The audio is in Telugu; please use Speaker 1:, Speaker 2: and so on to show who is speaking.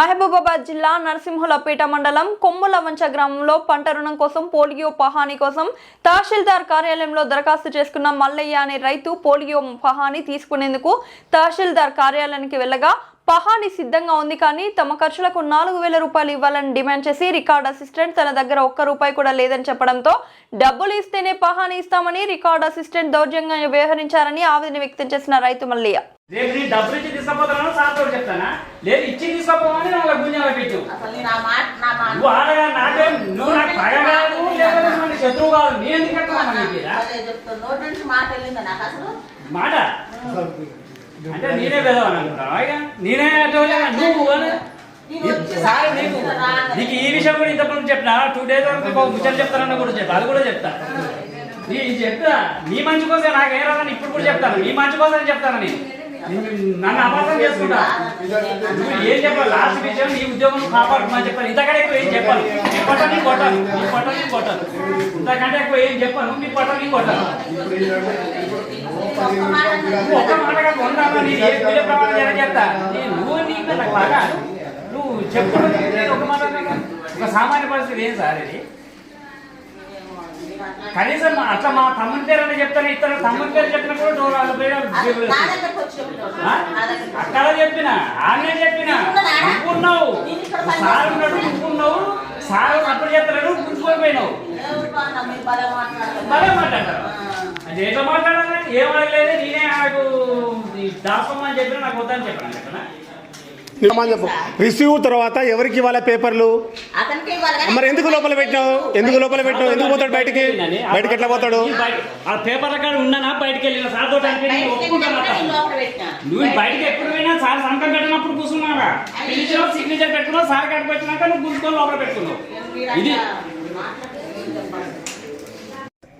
Speaker 1: మహబూబాబాద్ జిల్లా నరసింహులపేట మండలం కొమ్ములవంచ గ్రామంలో పంట రుణం కోసం పోలియో పహాని కోసం తహసీల్దార్ కార్యాలయంలో దరఖాస్తు చేసుకున్న మల్లయ్య అనే రైతు పోలియో పహాని తీసుకునేందుకు తహసీల్దార్ కార్యాలయానికి వెళ్ళగా పహాని సిద్ధంగా ఉంది కానీ తమ ఖర్చులకు నాలుగు వేల రూపాయలు ఇవ్వాలని డిమాండ్ చేసి రికార్డ్ అసిస్టెంట్ తన దగ్గర ఒక్క రూపాయి కూడా లేదని చెప్పడంతో డబ్బులు ఇస్తేనే పహాని ఇస్తామని రికార్డ్ అసిస్టెంట్ దౌర్జంగా వ్యవహరించారని ఆవేదన వ్యక్తం చేసిన రైతు మల్లయ్య.
Speaker 2: డబ్బులు ఇచ్చి చెప్తానా లేదు పెట్టు. నువ్వు ఆడగా నాకే నువ్వు నాకు పగ కాదు లేకపోతే మన శత్రువు కాదు. నేను ఎందుకు కట్టుకున్నా నీకు ఇలా?
Speaker 3: అదే చెప్తా నోటి నుంచి మాట
Speaker 2: అంటే నేనే పెదవాను? నేనే అటోలేగా నువ్వు సార్ నీకు. నీకు ఈ విషయం కూడా ఇంతకుముందు చెప్పిన? టూ డేస్ వరకు ముచ్చట చెప్తానన్న కూడా చెప్పా. అది కూడా చెప్తా. నీ చెప్తా. నీ మంచి కోసం నాకు రాదని ఇప్పుడు కూడా చెప్తాను. నీ మంచి కోసం చెప్తాను నేను. నన్ను అపార్థం చేసుకుంటా? నువ్వు ఏం చెప్పాలి? లాస్ట్ విషయం నీ ఉద్యోగం కాపాడుకోమని చెప్పాను ఇంతకంటే ఎక్కువ ఏం చెప్పాను నీ పొట్ట నీ కొట్టాను నీ పొట్ట నీ కొట్టాను ఇంతకంటే ఎక్కువ ఏం చెప్పాను? నీ పొట్ట నీ కొట్టాను
Speaker 3: ఒక్క
Speaker 2: నువ్వు ఒక్క మాటగా కొంటాను నీ ఏ పూజ ప్రమాణం జరగేస్తా నేను నువ్వు నీకు నాకు బాగా నువ్వు చెప్పుకున్నది ఒక మాట ఒక సామాన్య పరిస్థితి ఏం సార్ ఇది. కనీసం అట్లా మా తమ్ముని పేరు అని చెప్తాను ఇతను తమ్ముని పేరు చెప్పిన కూడా వాళ్ళ పేరు. అక్కడ చెప్పిన ఆమె చెప్పిన? నువ్వున్నావు. సార్ ఉన్నాడు నువ్వున్నావు సార్ అప్పుడు చెప్తాడు గుర్తుకొని పోయినావు.
Speaker 3: భలే మాట్లాడతారు.
Speaker 2: అది ఎట్లా మాట్లాడాలని ఏం అడగలేదు నేనే నాకు దాపమని చెప్పిన నాకు వద్దని చెప్పాను చెప్పనా?
Speaker 4: నిజమని చెప్పు. రిసీవ్ తర్వాత ఎవరికి ఇవ్వాలి పేపర్లు? మరి ఎందుకు లోపల పెట్టినావు? ఎందుకు లోపల పెట్టినావు? ఎందుకు పోతాడు బయటికి? బయటికి ఎట్లా పోతాడు?
Speaker 2: పేపర్ల కాడ ఉన్నానా? బయటికి వెళ్ళిన సార్. నువ్వు బయటికి ఎప్పుడు పోయినా సార్ సంతకం పెట్టినప్పుడు కూర్చున్నావా సిగ్నేచర్ పెట్టుకున్నావు సార్ కట్టుకు వచ్చినాక నువ్వు గుర్తుకొని లోపల పెట్టుకున్నావు. ఇది
Speaker 3: అట్లా మాట్లాడితే ఏం చెప్పాలి?